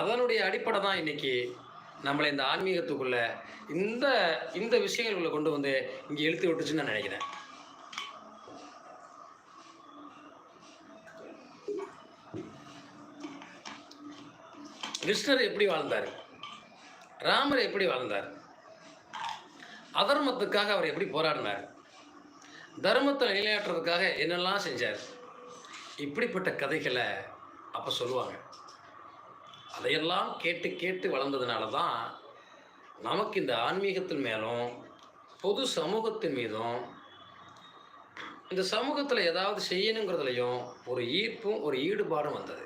அதனுடைய அடிப்படை தான் இன்னைக்கு நம்மளை இந்த ஆன்மீகத்துக்குள்ள இந்த இந்த விஷயங்களுக்குள்ள கொண்டு வந்து இங்கே இழுத்து விட்டுச்சுன்னு நான் நினைக்கிறேன். கிருஷ்ணர் எப்படி வாழ்ந்தார்? ராமர் எப்படி வாழ்ந்தார்? அதர்மத்துக்காக அவர் எப்படி போராடினார்? தர்மத்தை நிலையாட்டுறதுக்காக என்னெல்லாம் செஞ்சார்? இப்படிப்பட்ட கதைகளை அப்போ சொல்லுவாங்க. அதையெல்லாம் கேட்டு கேட்டு வளர்ந்ததுனால தான் நமக்கு இந்த ஆன்மீகத்தின் மேலும் பொது சமூகத்தின் மீதும் இந்த சமூகத்தில் ஏதாவது செய்யணுங்கிறதுலையும் ஒரு ஈர்ப்பும் ஒரு ஈடுபாடும் வந்தது.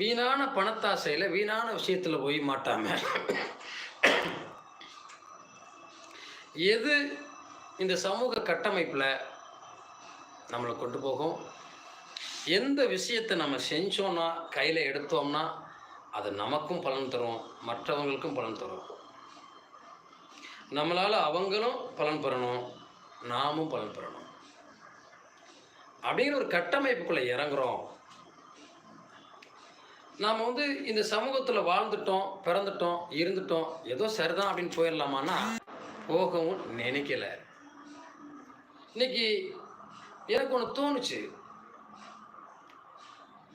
வீணான பணத்தாசையில் வீணான விஷயத்தில் போய் மாட்டாம எது இந்த சமூக கட்டமைப்பில் நம்மளை கொண்டு போகும்? எந்த விஷயத்தை நம்ம செஞ்சோன்னா கையில் எடுத்தோம்னா அது நமக்கும் பலன் தரும் மற்றவங்களுக்கும் பலன் தரும். நம்மளால் அவங்களும் பலன் பெறணும் நாமும் பலன் பெறணும். அப்படிங்கிற ஒரு கட்டமைப்புக்குள்ளே இறங்குறோம். நாம் வந்து இந்த சமூகத்தில் வாழ்ந்துட்டோம் பிறந்துட்டோம் இருந்துட்டோம் ஏதோ சரிதான் அப்படின்னு போயிடலாமான்னா போகவும் நினைக்கல. இன்னைக்கு எனக்கு ஒன்று தோணுச்சு.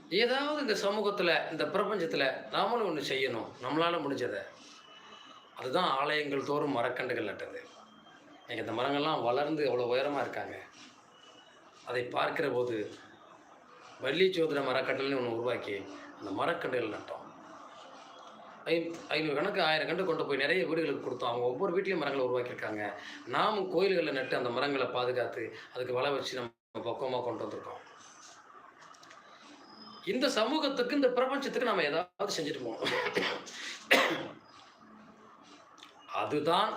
ஏதாவது இந்த சமூகத்தில் இந்த பிரபஞ்சத்தில் நாமளும் ஒன்று செய்யணும். நம்மளால் முடிஞ்சதை. அதுதான் ஆலயங்கள் தோறும் மரக்கன்றுகள் நட்டது. இன்னைக்கு இந்த மரங்கள்லாம் வளர்ந்து அவ்வளோ உயரமாக இருக்காங்க. அதை பார்க்கிற போது வள்ளி சோதர மரக்கட்டல்னு ஒன்று உருவாக்கி அந்த மரக்கன்றுகள் நட்டோம். ஐ ஐநூறு கணக்கு ஆயிரம் கண்டு கொண்டு போய் நிறைய வீடுகளுக்கு கொடுத்தோம். அவங்க ஒவ்வொரு வீட்லேயும் மரங்களை உருவாக்கியிருக்காங்க. நாமும் கோயில்களில் நட்டு அந்த மரங்களை பாதுகாத்து அதுக்கு வலை வச்சு நம்ம பக்குவமாக கொண்டு வந்திருக்கோம். இந்த சமூகத்துக்கு இந்த பிரபஞ்சத்துக்கு நம்ம ஏதாவது செஞ்சுட்டு போகணும். அதுதான்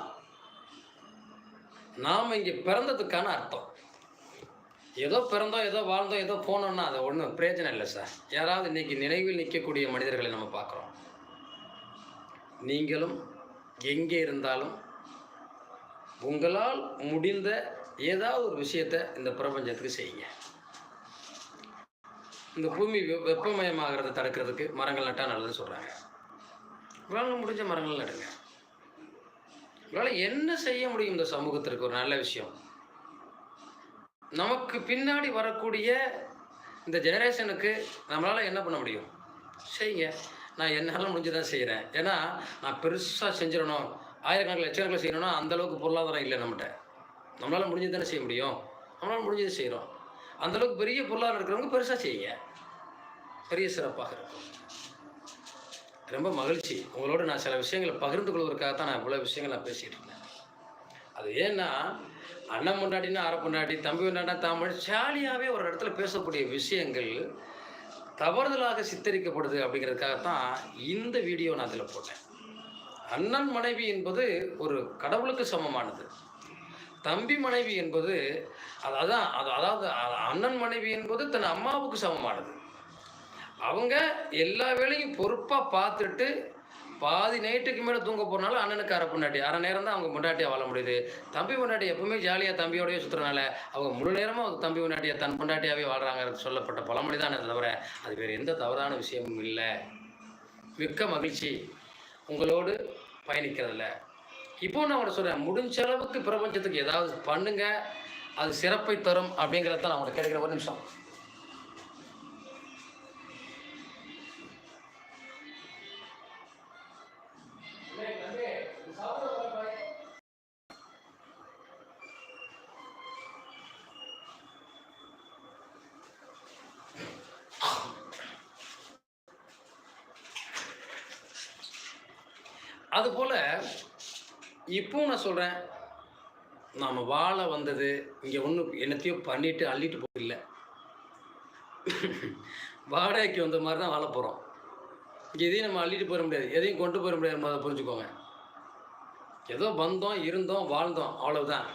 நாம் இங்கே பிறந்ததுக்கான அர்த்தம். ஏதோ பிறந்தோம் ஏதோ வாழ்ந்தோம் ஏதோ போனோம்னா அது ஒன்றும் பிரயோஜனம் இல்லை சார். யாராவது இன்னைக்கு நினைவில் நிற்கக்கூடிய மனிதர்களை நம்ம பார்க்குறோம். நீங்களும் எங்கே இருந்தாலும் உங்களால் முடிந்த ஏதாவது ஒரு விஷயத்தை இந்த பிரபஞ்சத்துக்கு செய்யுங்க. இந்த பூமி வெ- வெப்பமயமாகிறத தடுக்கிறதுக்கு மரங்கள் நட்டால் நல்லதுன்னு சொல்கிறாங்க உங்களால் முடிஞ்ச மரங்கள் நடுங்க. உங்களால் என்ன செய்ய முடியும் இந்த சமூகத்திற்கு? ஒரு நல்ல விஷயம். நமக்கு பின்னாடி வரக்கூடிய இந்த ஜெனரேஷனுக்கு நம்மளால் என்ன பண்ண முடியும்? செய்யுங்க. நான் என்னால் முடிஞ்சுதான் செய்கிறேன் ஏன்னா நான் பெருசாக செஞ்சிடணும். ஆயிரக்கணக்கில் லட்சக்கணக்கில் செய்யணும்னா அந்த அளவுக்கு பொருளாதாரம் இல்லை நம்மகிட்ட. நம்மளால் முடிஞ்சது தானே செய்ய முடியும். நம்மளால் முடிஞ்சது செய்கிறோம் அந்த அளவுக்கு பெரிய பொருளாதாரம் இருக்கிறவங்க பெருசாக செய்யுங்க. பெரிய சிறப்பாக இருக்கும். ரொம்ப மகிழ்ச்சி. உங்களோட நான் சில விஷயங்களை பகிர்ந்து கொள்வதற்காக தான் நான் இவ்வளோ விஷயங்கள் நான் பேசிகிட்டு இருந்தேன். அது ஏன்னா அண்ணன் முன்னாடினா அரை பொண்டாட்டி தம்பி முன்னாடினா தமிழ் ஜாலியாகவே ஒரு இடத்துல பேசக்கூடிய விஷயங்கள் தவறுதலாக சித்தரிக்கப்படுது அப்படிங்கிறதுக்காகத்தான் இந்த வீடியோ நான் அதில் போட்டேன். அண்ணன் மனைவி என்பது ஒரு கடவுளுக்கு சமமானது. தம்பி மனைவி என்பது அது அதான் அது அதாவது அண்ணன் மனைவி என்பது தன் அம்மாவுக்கு சமமானது. அவங்க எல்லா வேலையும் பொறுப்பாக பார்த்துட்டு பாதி நைட்டுக்கு மேலே தூங்க போனாலும் அண்ணனுக்கு அரை பொண்டாட்டி. அரை நேரம் தான் அவங்க பொண்டாட்டியாக வாழ முடியுது. தம்பி பொண்டாட்டி எப்பவுமே ஜாலியாக தம்பியோடய சுற்றுறனால அவங்க முழு நேரமும் அவங்க தம்பி பொண்டாட்டியை தன் பொண்டாட்டியாகவே வாழ்கிறாங்கிறது சொல்லப்பட்ட பழமொழி தானே தவிர அது வேறு எந்த தவறான விஷயமும் இல்லை. மிக்க மகிழ்ச்சி. உங்களோடு பயணிக்கிறதில்ல இப்போ நான் உங்களை சொல்கிறேன் முடிஞ்ச அளவுக்கு பிரபஞ்சத்துக்கு ஏதாவது பண்ணுங்க அது சிறப்பை தரும் அப்படிங்கிறத தான் நான் உங்களுக்கு கிடைக்கிற ஒரு நிமிஷம். அதுபோல் இப்போவும் நான் சொல்கிறேன் நாம் வாழ வந்தது இங்கே ஒன்றும் என்னத்தையோ பண்ணிட்டு அள்ளிட்டு போகல வாடகைக்கு வந்த மாதிரி தான் வாழ போகிறோம் இங்கே எதையும் நம்ம அள்ளிட்டு போயிட முடியாது. எதையும் கொண்டு போயிட முடியாது அதை புரிஞ்சுக்கோங்க. ஏதோ வந்தோம் இருந்தோம் வாழ்ந்தோம் அவ்வளவுதான்.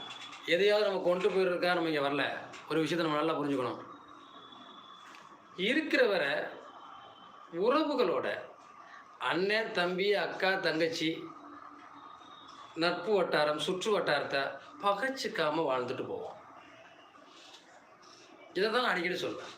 எதையாவது நம்ம கொண்டு போயிருக்கா நம்ம இங்கே வரல. ஒரு விஷயத்தை நம்ம நல்லா புரிஞ்சுக்கணும். இருக்கிறவரை உறவுகளோட அண்ணன் தம்பி அக்கா தங்கச்சி நட்பு வட்டாரம் சுற்று வட்டாரத்தை பகைச்சிக்காம வாழ்ந்துட்டு போவோம். இதை தான் அடிக்கடி சொல்லுவேன்